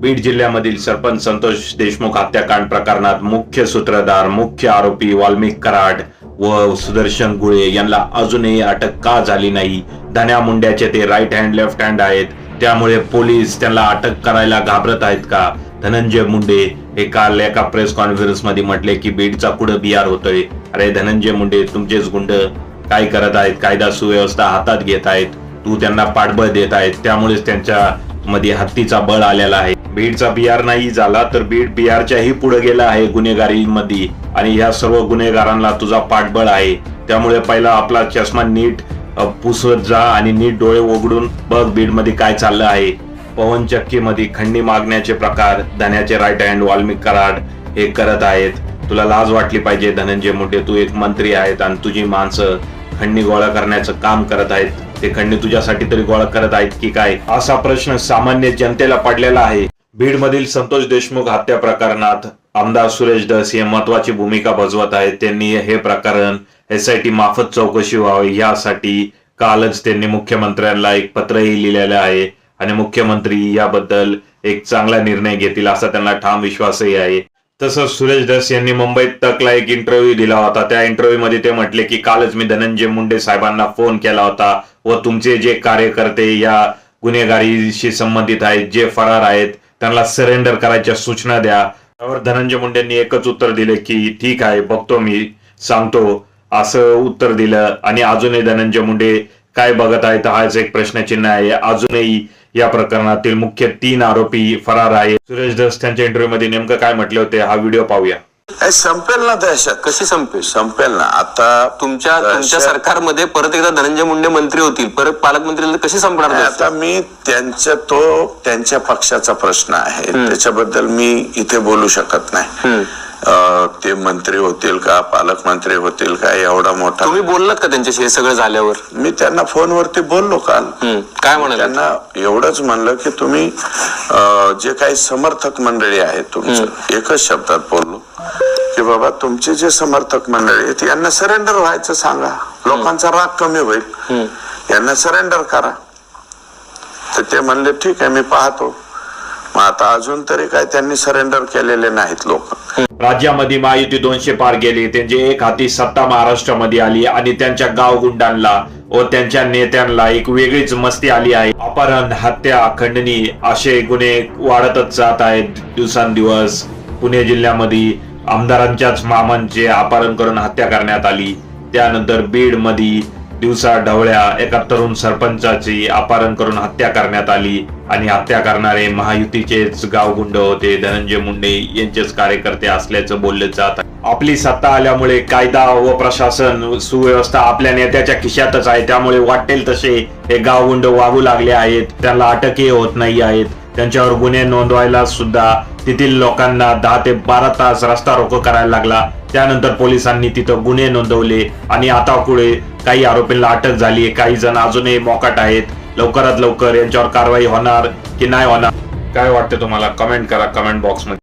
बीड जिल्ह्यामधील सरपंच संतोष देशमुख हत्याकांड प्रकरणात मुख्य सूत्रधार मुख्य आरोपी वाल्मिक कराड व सुदर्शन गुळे यांना अजूनही अटक का झाली नाही? धन्या मुंड्याचे ते राईट हँड लेफ्ट हँड आहेत. त्यामुळे पोलीस त्यांना अटक करायला घाबरत आहेत का? धनंजय मुंडे हे काल एका प्रेस कॉन्फरन्समध्ये म्हटले की बीडचा कुठं बिहार होतोय? अरे धनंजय मुंडे तुमचेच गुंड काय करत आहेत? कायदा सुव्यवस्था हातात घेत आहेत. तू त्यांना पाठबळ देत आहेत. त्यामुळेच त्यांच्या मध्ये हत्तीचा बळ आलेला आहे. बीडचा बिहार नाही झाला तर बीड बिहारच्याही पुढे गेला आहे गुन्हेगारीमध्ये. आणि या सर्व गुन्हेगारांना तुझा पाठबळ आहे. त्यामुळे पहिला आपला चष्मा नीट पुसत जा आणि नीट डोळे उघडून बघ बीडमध्ये काय चाललं आहे. पवन चक्की मध्ये खंडी मागण्याचे प्रकार धन्याचे राईट हँड वाल्मिक कराड हे करत आहेत. तुला लाज वाटली पाहिजे धनंजय मुंडे तू एक मंत्री आहेत आणि तुझी माणसं खंडी गोळा करण्याचं काम करत आहेत. ते खंडणी तुझ्यासाठी तरी गोळा करत आहेत की काय? असा प्रश्न सामान्य जनतेला पडलेला आहे. बीडमधील संतोष देशमुख हत्या प्रकरणात आमदार सुरेश दस हे महत्वाची भूमिका बजवत आहेत. त्यांनी हे प्रकरण एस आय टी मार्फत चौकशी व्हावी. यासाठी कालच त्यांनी मुख्यमंत्र्यांना एक पत्रही लिहिलेलं आहे आणि मुख्यमंत्री याबद्दल एक चांगला निर्णय घेतील असा त्यांना ठाम विश्वासही आहे. तसंच सुरेश दस यांनी मुंबईत तकला एक इंटरव्ह्यू दिला होता. त्या इंटरव्ह्यू मध्ये ते म्हटले की कालच मी धनंजय मुंडे साहेबांना फोन केला होता. व तुमचे जे कार्यकर्ते या गुन्हेगारीशी संबंधित आहेत जे फरार आहेत त्यांना सरेंडर करायच्या सूचना द्या. त्यावर धनंजय मुंडेंनी एकच उत्तर दिले की ठीक आहे बघतो मी सांगतो. असं उत्तर दिलं. आणि अजूनही धनंजय मुंडे काय बघत आहेत हाच एक प्रश्नचिन्ह आहे. अजूनही या प्रकरणातील मुख्य तीन आरोपी फरार आहेत. सुरेश धस त्यांच्या इंटरव्ह्यू मध्ये नेमकं काय म्हटले होते हा व्हिडिओ पाहूया. संपेल ना दहशत कशी संपेल? संपेल ना. आता तुमच्या तुमच्या सरकारमध्ये परत एकदा धनंजय मुंडे मंत्री होतील. परत पालकमंत्री झाले कशी संपणार नाही? आता मी त्यांच्या तो त्यांच्या पक्षाचा प्रश्न आहे. त्याच्याबद्दल मी इथे बोलू शकत नाही. ते मंत्री होतील का पालकमंत्री होतील का एवढा मोठा तुम्ही बोललात का त्यांच्याशी हे सगळं झाल्यावर? मी त्यांना फोनवरती बोललो काल. काय म्हणाले? त्यांना एवढंच म्हणलं की तुम्ही जे काही समर्थक मंडळी आहेत तुमचं एकच शब्दात बोललो की बाबा तुमचे जे समर्थक मंडळी आहेत यांना सरेंडर व्हायचं सांगा. लोकांचा राग कमी होईल. यांना सरेंडर करा. तर ते म्हणले ठीक आहे मी पाहतो. मग आता अजून तरी काय त्यांनी सरेंडर केलेले नाहीत लोक. राज्यामध्ये महायुती दोनशे पार गेली त्यांची एक हाती सत्ता महाराष्ट्रामध्ये आली आणि त्यांच्या गावगुंडांना व त्यांच्या नेत्यांना एक वेगळीच मस्ती आली आहे. अपहरण हत्या खंडणी असे गुन्हे वाढतच जात आहेत दिवसांदिवस. पुणे जिल्ह्यामध्ये आमदारांच्याच मामांचे अपहरण करून हत्या करण्यात आली. त्यानंतर बीडमध्ये दिवसा ढवळ्या एका तरुण सरपंचाची अपहरण करून हत्या करण्यात आली आणि हत्या करणारे महायुतीचेच गावगुंड होते. धनंजय मुंडे यांचेच कार्यकर्ते असल्याचं बोललं जात आपली सत्ता आल्यामुळे कायदा व प्रशासन सुव्यवस्था आपल्या नेत्याच्या खिशातच आहे. त्यामुळे वाटेल तसे हे गावगुंड वागू लागले आहेत. त्यांना अटकही होत नाही आहेत. त्यांच्यावर गुन्हे नोंदवायला सुद्धा तेथील लोकांना दहा ते बारा तास रस्ता रोको करायला लागला. त्यानंतर पोलिसांनी तिथं गुन्हे नोंदवले आणि आता पुढे काही आरोपींना अटक झाली. काही जण अजूनही मोकाट आहेत. लवकरात लवकर यांच्यावर कारवाई होणार की नाही होणार? काय वाटतं तुम्हाला? कमेंट करा कमेंट बॉक्समध्ये